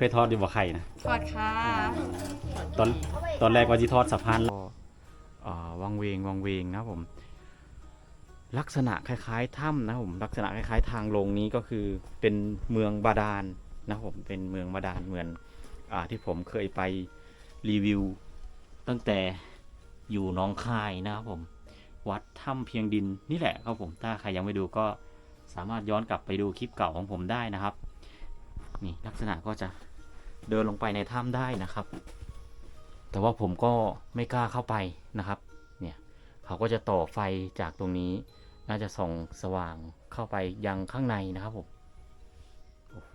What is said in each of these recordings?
เคยทอดอยู่บ่ไข่นะทอดค่ะตอนตอนแรกว่าที่ทอดสะพานก็อ่าวังเวงวังเวงนะครับผม ลักษณะคล้ายๆถ้ำนะครับผมลักษณะคล้ายๆ ทางลงนี้ก็คือเป็นเมืองบาดาลนะครับผมเป็นเมืองบาดาลเหมือนอาที่ผมเคยไปรีวิว ตั้งแต่อยู่หน้องคายนะครับผม วัดถ้ำเพียงดินนี่แหละครับผมถ้าใครยังไม่ดูก็สามารถย้อนกลับไปดูคลิปเก่าของผมได้นะครับ นี่ลักษณะก็จะ เดินลงไปในถ้ำได้นะครับ แต่ว่าผมก็ไม่กล้าเข้าไปนะครับ เนี่ยเขาก็จะต่อไฟจากตรงนี้ น่าจะส่องสว่างเข้าไปยังข้างในนะครับผม โอ้โห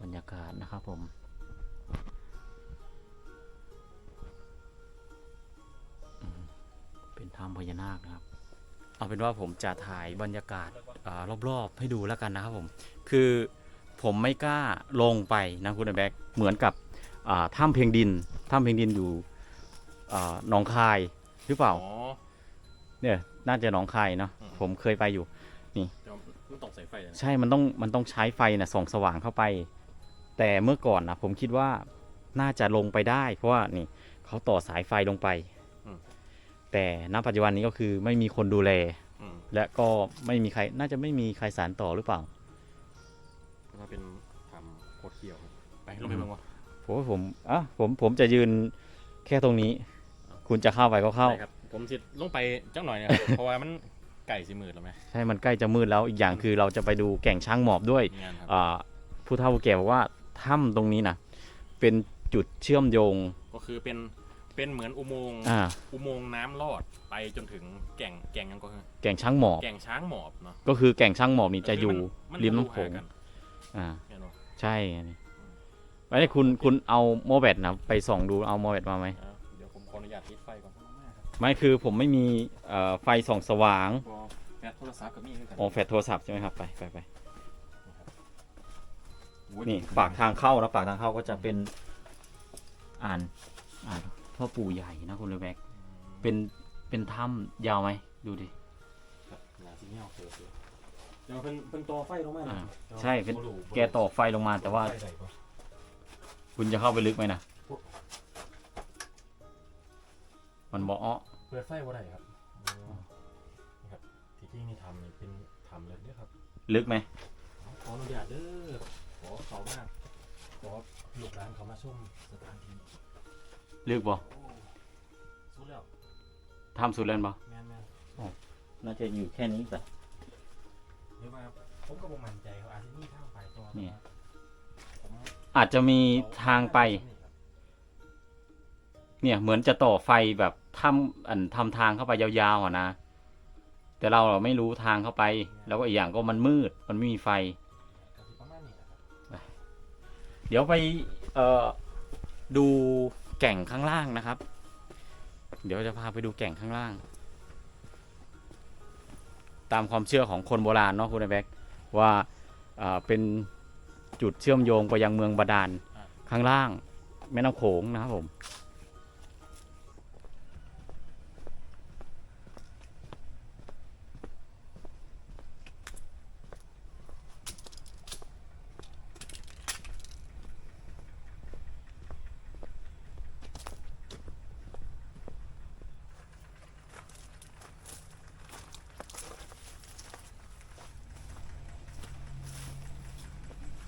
บรรยากาศนะครับผมเป็นถ้ำพญานาคนะครับ เอาเป็นว่าผมจะถ่ายบรรยากาศอารอบๆให้ดูแล้วกันนะครับผม คือ ผมไม่กล้าลงไปนะคุณแบ็กเหมือนกับอ่าถ้ำเพียงดินถ้ำเพียงดินอยู่อ่าหนองคายหรือเปล่าอ๋อเนี่ยน่าจะหนองคายเนาะอืมผมเคยไปอยู่เดี๋ยวมันตกสายไฟเลยนะใช่มันต้องมันต้องใช้ไฟนะส่องสว่างเข้าไป แต่เมื่อก่อนนะผมคิดว่าน่าจะลงไปได้ เพราะว่านี่เขาต่อสายไฟลงไปแต่ณปัจจุบันนี้ก็คือไม่มีคนดูแลอืมและก็ไม่มีใครน่าจะไม่มีใครสารต่อหรือเปล่า ก็เป็นทำโคตรเขียวครับไปลงไปเบ้างวะผมว่าผมอะผมผมจะยืนแค่ตรงนี้ คุณจะเข้าไปก็เข้า ได้ครับ ผมสิลงไปจังหน่อยนะครับ เพราะว่ามันไก่สิมืดแล้วไหมใช่มันใกล้จะมืดแล้วอีกอย่างคือเราจะไปดูแก่งช้างหมอบด้วยงานครับ อ่าผู้เฒ่าผู้แก่บอกว่าถ้ำตรงนี้นะเป็นจุดเชื่อมโยงก็คือเป็นเป็นเหมือนอุโมงค์อ่าอุโมงค์น้ำลอดไปจนถึงแก่งแก่งยังก็คือแก่งช้างหมอบ แก่งช้างหมอบเนาะก็คือแก่งช้างหมอบนี่จะอยู่มัริมน้ำโขงทะลุหากัน อ่าเนี่ยเนาะใช่อันนี้ไม่ได้คุณคุณเอาโมเบตนะไปส่องดูเอาโมเบตมาไหม อะเดี๋ยวผมขออนุญาตติดไฟก่อนมากครับไม่คือผมไม่มีเอ่อไฟส่องสว่างพอแบตโทรศัพท์กับมีด้วยกันอ๋อแฟลชโทรศัพท์ใช่ไหมครับ ไปไปไปอุ๊ยนี่ปากทางเข้านะปากทางเข้าก็จะเป็นอ่านอ่านพ่อปู่ใหญ่นะคุณเลยแบ็กเป็นเป็นถ้ำยาวไหมดูดิ ครับหนาสิเงี้ยวเสือเสือเดี๋ยวเป็นเป็นตัวไฟลงมาอ่านะใช่เป็นบ่รู้แกต่อไฟลงมาแต่ว่าไฟใส่ปะคุณจะเข้าไปลึกไหมนะมันบอกอ้อเปิดไฟว่าไรครับนี่ครับที่ที่นี่ทำนี่เป็นทำเลยเด้อครับ ลึกไหมขออนุญาตเด้อขอเขามากขอลูกร้านเขามาชมสถานที่ลึกบ่โอ้สุดแล้วทำสุดแล้วบ่แม่นแม่นน่าจะอยู่แค่นี้แต่ เดี๋ยวมาผมก็บ่มั่นใจเขาอาจจะมีทางไปตัวเนี่ยผมอาจจะมีทางไป เนี่ยเหมือนจะต่อไฟแบบทำอันทำทางเข้าไปยาวๆอะนะ แต่เราเราไม่รู้ทางเข้าไป แล้วก็อีกอย่างก็มันมืด มันไม่มีไฟ ก็สิประมาณนี้นะครับเดี๋ยวไปเอ่อดูแก่งข้างล่างนะครับ เดี๋ยวจะพาไปดูแก่งข้างล่าง ตามความเชื่อของคนโบราณเนาะคุณไอแบ็กว่าเอ่อเป็นจุดเชื่อมโยงไปยังเมืองบาดาลข้างล่าง แม่น้ำโขงนะครับผม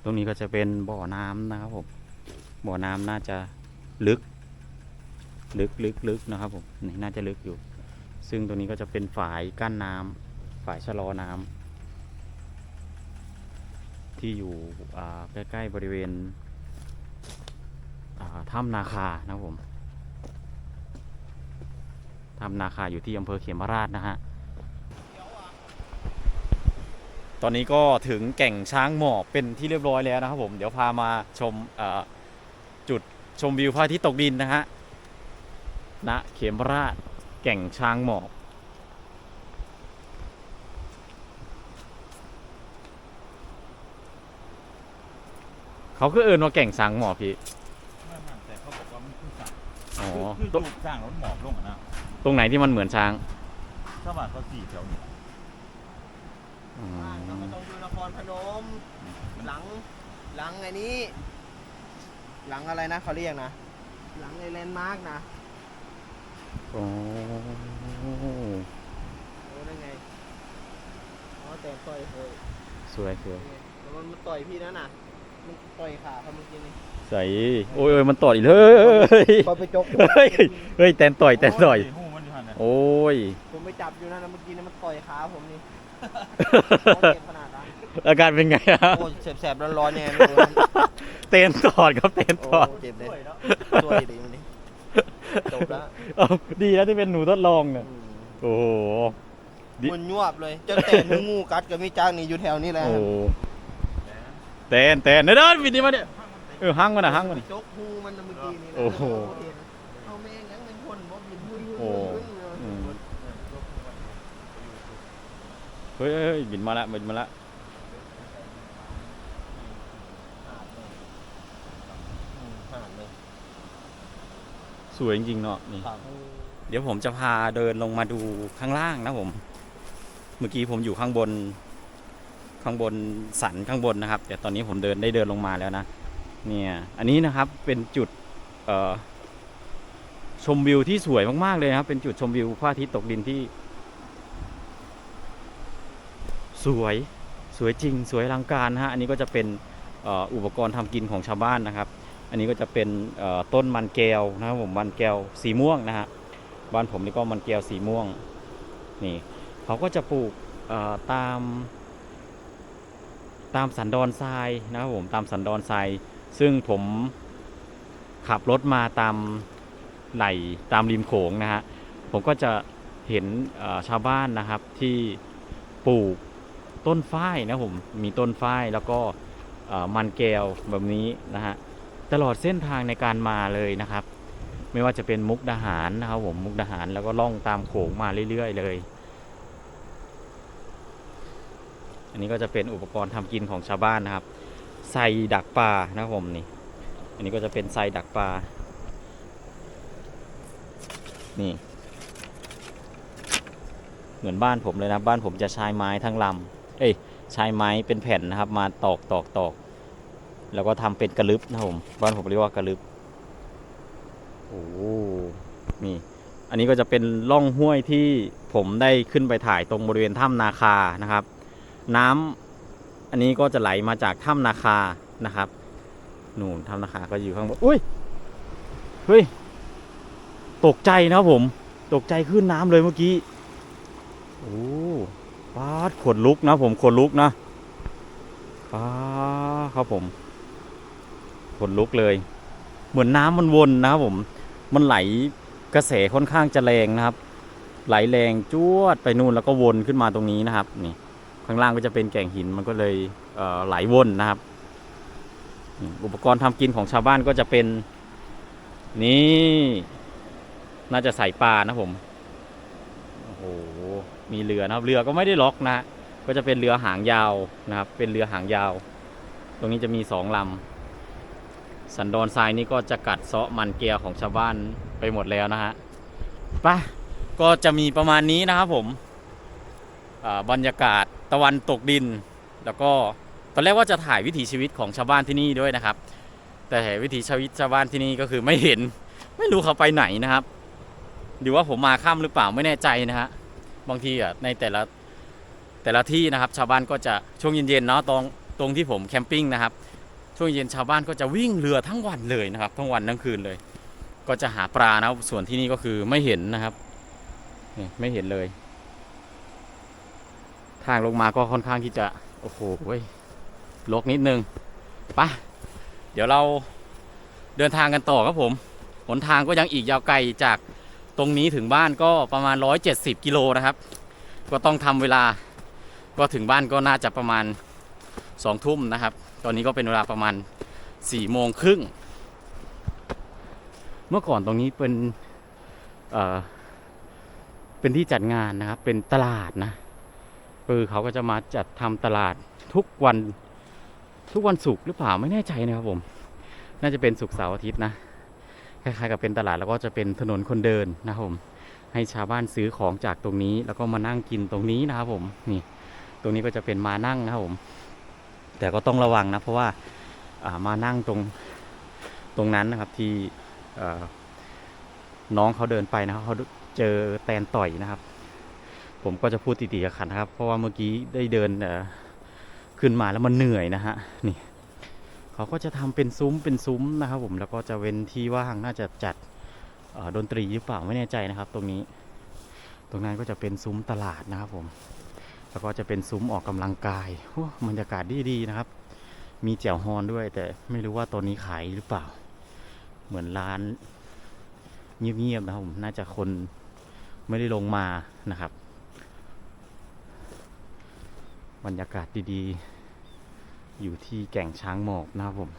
ตรงนี้ก็จะเป็นบ่อน้ำนะครับผมบ่อน้ำน่าจะลึก ลึกลึกลึกนะครับผมนี่น่าจะลึกอยู่ ซึ่งตรงนี้ก็จะเป็นฝายกั้นน้ำฝายชะลอน้ำที่อยู่ใกล้ๆบริเวณถ้ำนาคานะครับผมถ้ำนาคาอยู่ที่อำเภอเขมราชนะฮะ ตอนนี้ก็ถึงแก่งช้างหมอบเป็นที่เรียบร้อยแล้วนะครับผมเดี๋ยวพามาชมเอ่อจุดชมวิวพระอาทิตย์ตกดินนะฮะณเขมราชแก่งช้างหมอบเขาก็เอินว่าแก่งช้างหมอบพี่ไม่ไม่แต่เขาบอกว่ามันคือสั่งอ๋อคือตรงคือสร้างรถหมอบลงอะนะตรงไหนที่มันเหมือนช้างชาวบ้านเขาสี่แถวนี่อื บ้านเราก็มต้องดูนครพนม หลัง หลังไอ้นี้ หลังอะไรนะเขาเรียกนะ หลังไอ้แลนด์มาร์กนะโอ้รู้ได้ไงอ๋อแต่ต่อยเคยสวยสวยแล้วมันมาต่อยพี่นั่นน่ะ มันต่อยขาเขาเมื่อกี้นี่ใส่โอ้ยโอ้ยมันต่อยอีกเลยเฮ้ยพอไปจกเฮ้ยเฮ้ยแตนต่อยแตนต่อยหูมันอยู่หันน่ะโอ้ย ผมไปจับอยู่นั่นนะเมื่อกี้นี่มันต่อยขาผมนี่โคตร เจ็บขนาดนั้นอาการเป็นไงอะโอ้แสบๆร้อนๆเนี่ยไม่รู้เตนตอดครับเตนโอ้ตอดเจ็บเลยสวยเนาะสวยดีมันนี่ จบแล้วเอาดีแล้วที่เป็นหนูทดลองเนี่ยโอ้โห ดิ มันยวบเลยจนแต่หนูงูกัดกับมีจ้างนี่อยู่แถวนี้แหละโอ้เตนเตนเดินเดินวินนี่มาเนี่ยเออหั่งมันอะหั่งมัน จกหูมันน่ะเมื่อกี้นี่นะโอ้โหเอาแม่งยังเป็นคนบ่บินหุ้ย โอ้ หุ้ย อืมเฮ้ยเฮ้ยเฮ้ยบินมาละบินมาละห่านเลยสวยจริงๆเนาะนี่ครับเดี๋ยวผมจะพาเดินลงมาดูข้างล่างนะผม เมื่อกี้ผมอยู่ข้างบน ข้างบนสันข้างบนนะครับ แต่ตอนนี้ผมเดินได้เดินลงมาแล้วนะ เนี่ย อันนี้นะครับเป็นจุดเอ่อชมวิวที่สวยมากๆเลยนะครับ เป็นจุดชมวิวพระอาทิตย์ตกดินที่ สวยสวยจริงสวยอลังการนะฮะอันนี้ก็จะเป็นอุปกรณ์ทำกินของชาวบ้านนะครับ อันนี้ก็จะเป็นต้นมันแก้วนะครับผมมันแก้วสีม่วงนะฮะบ้านผมนี่ก็มันแก้วสีม่วงนี่เขาก็จะปลูกตาม ตามสันดอนทรายนะครับผมตามสันดอนทราย ซึ่งผมขับรถมาตามไหลตามริมโขงนะฮะผมก็จะเห็นชาวบ้านนะครับที่ปลูก ต้นฝ้ายนะผมมีต้นฝ้ายแล้วก็มันแก้วแบบนี้นะฮะตลอดเส้นทางในการมาเลยนะครับ ไม่ว่าจะเป็นมุกดาหารนะครับผมมุกดาหารแล้วก็ล่องตามโขงมาเรื่อยๆเลย อันนี้ก็จะเป็นอุปกรณ์ทำกินของชาวบ้านนะครับไซดักปลานะครับผมนี่ อันนี้ก็จะเป็นไซดักปลานี่เหมือนบ้านผมเลยนะ บ้านผมจะใช้ไม้ทั้งลำ เอ้ยใช้ไม้เป็นแผ่นนะครับ มาตอกตอกตอกแล้วก็ทำเป็นกระลึบนะผมบ้านผมเรียกว่ากระลึบโอ้โหนี่อันนี้ก็จะเป็นร่องห้วยที่ผมได้ขึ้นไปถ่ายตรงบริเวณถ้ำนาคานะครับ น้ำอันนี้ก็จะไหลมาจากถ้ำนาคานะครับนู่นถ้ำนาคาก็อยู่ข้างบนอุ้ยเฮ้ยตกใจนะครับผม ตกใจขึ้นน้ำเลยเมื่อกี้โอ้ ปาดขนลุกนะผมขนลุกนะปาครับผมขนลุกเลย เหมือนน้ำมันวนนะครับผม มันไหลกระแสค่อนข้างจะแรงนะครับ ไหลแรงจวดไปนู่นแล้วก็วนขึ้นมาตรงนี้นะครับ นี่ข้างล่างก็จะเป็นแก่งหินมันก็เลยเไหลวนนะครับ อุปกรณ์ทำกินของชาวบ้านก็จะเป็น นี่ น่าจะใส่ปลานะผม มีเรือนะครับ เรือก็ไม่ได้ล็อกนะ ก็จะเป็นเรือหางยาวนะครับ เป็นเรือหางยาว ตรงนี้จะมีสองลำสันดอนทรายนี่ก็จะกัดเซาะมันเกลียวของชาวบ้านไปหมดแล้วนะฮะไปก็จะมีประมาณนี้นะครับผมอ่าบรรยากาศตะวันตกดิน แล้วก็ตอนแรกว่าจะถ่ายวิถีชีวิตของชาวบ้านที่นี่ด้วยนะครับ แต่วิถีชีวิตชาวบ้านที่นี่ก็คือไม่เห็น ไม่รู้เขาไปไหนนะครับหรือว่าผมมาค่ำหรือเปล่าไม่แน่ใจนะฮะ บางทีอะในแต่ละแต่ละที่นะครับ ชาวบ้านก็จะช่วงเย็นๆเนาะตรงตรงที่ผมแคมปิ้งนะครับ ช่วงเย็นชาวบ้านก็จะวิ่งเรือทั้งวันเลยนะครับ ทั้งวันทั้งคืนเลย ก็จะหาปลานะส่วนที่นี่ก็คือไม่เห็นนะครับไม่เห็นเลย ทางลงมาก็ค่อนข้างที่จะโอ้โหเว้ยลกนิดนึงปะเดี๋ยวเราเดินทางกันต่อครับผม หนทางก็ยังอีกยาวไกลจาก ตรงนี้ถึงบ้านก็ประมาณ 170 กิโลนะครับ ก็ต้องทำเวลา ก็ถึงบ้านก็น่าจะประมาณสองทุ่มนะครับ ตอนนี้ก็เป็นเวลาประมาณสี่โมงครึ่ง เมื่อก่อนตรงนี้เป็นเอ่อเป็นที่จัดงานนะครับ เป็นตลาดนะคือเขาก็จะมาจัดทำตลาดทุกวันทุกวันศุกร์หรือเปล่าไม่แน่ใจนะครับผม น่าจะเป็นศุกร์เสาร์อาทิตย์นะ คล้ายๆกับเป็นตลาดแล้วก็จะเป็นถนนคนเดินนะครับผมให้ชาวบ้านซื้อของจากตรงนี้ แล้วก็มานั่งกินตรงนี้นะครับผมนี่ตรงนี้ก็จะเป็นมานั่งนะครับผม แต่ก็ต้องระวังนะเพราะว่าามานั่งตรงตรงนั้นนะครับที่น้องเขาเดินไปนะครับเขาเจอแตนต่อยนะครับ ผมก็จะพูดติๆขันนะครับ เพราะว่าเมื่อกี้ได้เดินขึ้นมาแล้วมันเหนื่อยนะฮะนี่ เขาก็จะทำเป็นซุ้มเป็นซุ้มนะครับผมแล้วก็จะเว้นที่ว่างน่าจะจัดดนตรีหรือเปล่าไม่แน่ใจนะครับ ตรงนี้ ตรงนั้นก็จะเป็นซุ้มตลาดนะครับผมแล้วก็จะเป็นซุ้มออกกำลังกายบรรยากาศดีๆนะครับ มีแจ่วฮอนด้วย แต่ไม่รู้ว่าตอนนี้ขายหรือเปล่า เหมือนร้านเงียบๆนะครับผมน่าจะคนไม่ได้ลงมานะครับ บรรยากาศดีๆ อยู่ที่แก่งช้างหมอบนะครับผม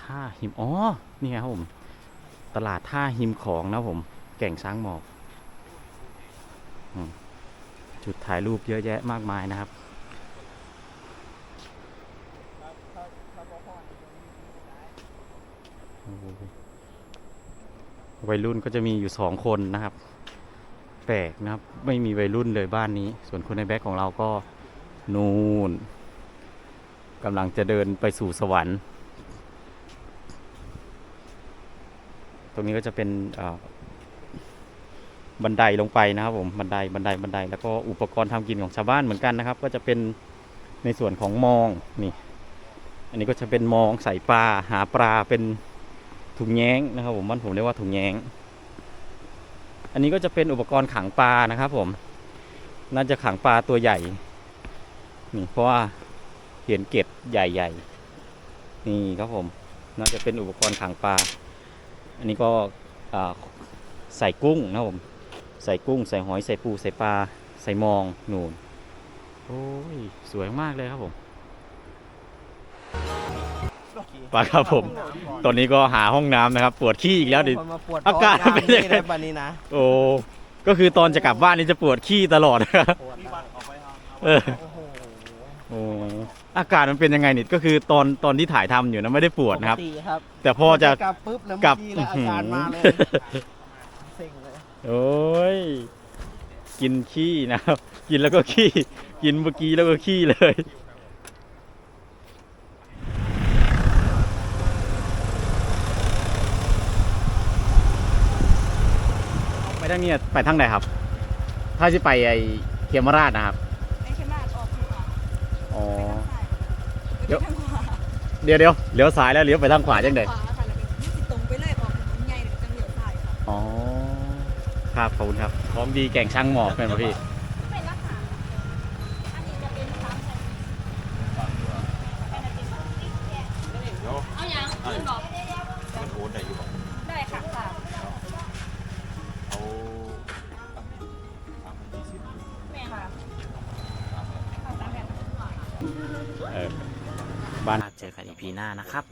ท่าหิม อ๋อ นี่ไงครับผม ตลาดท่าหิมของนะครับผม แก่งช้างหมอบ จุดถ่ายรูปเยอะแยะมากมายนะครับ วัยรุ่นก็จะมีอยู่สองคนนะครับ แปลกนะครับ ไม่มีวัยรุ่นเลยบ้านนี้ ส่วนคนในแบ็คของเราก็ นูน่นกำลังจะเดินไปสู่สวรรค์ ตรงนี้ก็จะเป็นบันไดลงไปนะครับผมบันไดบันไดบันได แล้วก็อุปกรณ์ทำกินของชาวบ้านเหมือนกันนะครับ ก็จะเป็นในส่วนของมองนี่ อันนี้ก็จะเป็นมองใส่ปลาหาปลาเป็นถุงแย้งนะครับ ผมบ้านผมเรียกว่าถุงแย้ง อันนี้ก็จะเป็นอุปกรณ์ขังปลานะครับ ผมน่าจะขังปลาตัวใหญ่ นี่เพราะว่าเห็นเกล็ดใหญ่ๆ นี่ครับผมน่าจะเป็นอุปกรณ์ขังปลา อันนี้ก็อ่าใส่กุ้งนะครับผม ใส่กุ้ง ใส่หอย ใส่ปู ใส่ปลา ใส่มองนูนโอ้ย สวยมากเลยครับผมไปครับผม ตอนนี้ก็หาห้องน้ำนะครับ ปวดขี้อีกแล้วดิคนมาปวดอากาศท้งเป็นยังไงได้ปานนี้นะ โอ้ ก็คือตอนจะกลับบ้านนี่จะปวดขี้ตลอดนะครับปวดที่นะวันออกไปทางเออโอ้โห โอ้อากาศมันเป็นยังไงนิดก็คือตอนตอนที่ถ่ายทำอยู่นะไม่ได้ปวดนะครับ ปกติครับแต่พอจะ กลับปุ๊บแล้วกลับ เมื่อกี้แล้วอาการมาเลยเซ็งเลยโอ้ยกินขี้นะครับ กินแล้วก็ขี้ กินเมื่อกี้แล้วก็ขี้เลย ไปทางนี้ไปทางไหนครับ ถ้าจะไปไอเขมราชนะครับ ไอ้ขนาดออกคือว่า อ๋อ ไปทางซ้ายไปทางขวา เดี๋ยวเดี๋ยวเลี้ยวซ้ายแล้วเลี้ยวไปทางขวาจังไดขวาค่ะแล้วก็ยี่สิตรงไปเลยออกถนนใหญ่เดี๋ยวจังเหลียวซ้ายค่ะ อ๋อ ครับขอบคุณครับ ของดีแก่งช่างหมอกเป็นป่ะพี่ นะครับ